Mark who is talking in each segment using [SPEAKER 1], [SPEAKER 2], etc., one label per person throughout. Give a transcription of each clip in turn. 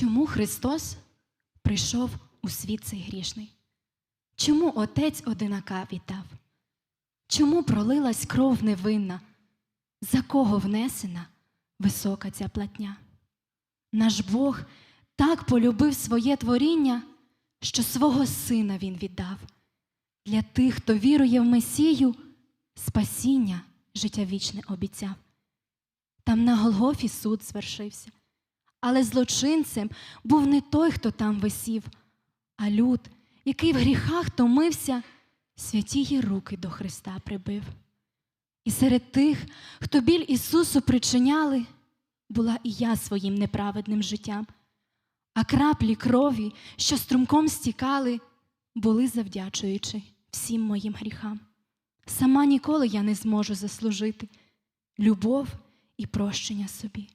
[SPEAKER 1] Чому Христос прийшов у світ цей грішний? Чому Отець одинака віддав? Чому пролилась кров невинна? За кого внесена висока ця платня? Наш Бог так полюбив своє творіння, що свого сина Він віддав. Для тих, хто вірує в Месію, спасіння життя вічне обіцяв. Там на Голгофі суд звершився. Але злочинцем був не той, хто там висів, а люд, який в гріхах томився, святії руки до Христа прибив. І серед тих, хто біль Ісусу причиняли, була і я своїм неправедним життям, а краплі крові, що струмком стікали, були завдячуючи всім моїм гріхам. Сама ніколи я не зможу заслужити любов і прощення собі.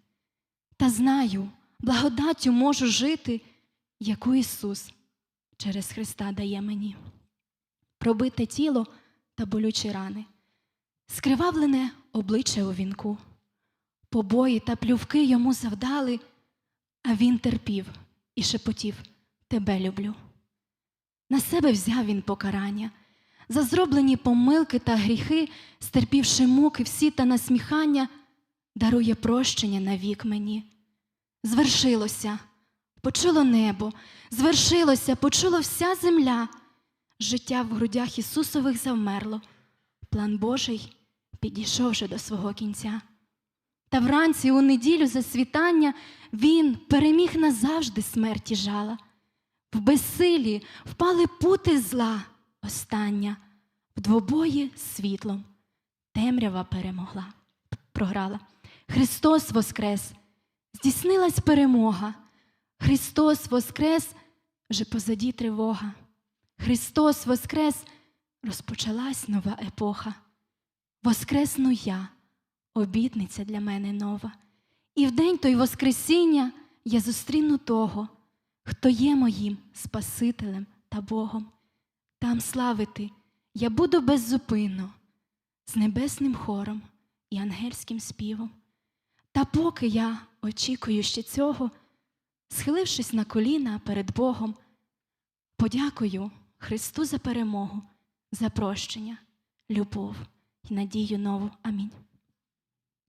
[SPEAKER 1] Та знаю, благодаттю можу жити, яку Ісус через Христа дає мені. Пробите тіло та болючі рани, скривавлене обличчя у вінку, побої та плювки йому завдали, а він терпів і шепотів Тебе люблю. На себе взяв він покарання, за зроблені помилки та гріхи, стерпівши муки всі та насміхання, дарує прощення навік мені. Звершилося, почуло небо, звершилося, почула вся земля. Життя в грудях Ісусових завмерло. План Божий підійшов вже до свого кінця. Та вранці у неділю за світання Він переміг назавжди смерті жала. В безсилі впали пути зла остання, в двобої світлом темрява перемогла, програла. Христос воскрес! Здійснилась перемога. Христос Воскрес, вже позаді тривога. Христос Воскрес, розпочалась нова епоха. Воскресну я, обітниця для мене нова. І в день той Воскресіння я зустріну того, хто є моїм Спасителем та Богом. Там славити я буду беззупинно, з небесним хором і ангельським співом. Та поки я очікую ще цього, схилившись на коліна перед Богом, подякую Христу за перемогу, за прощення, любов і надію нову. Амінь.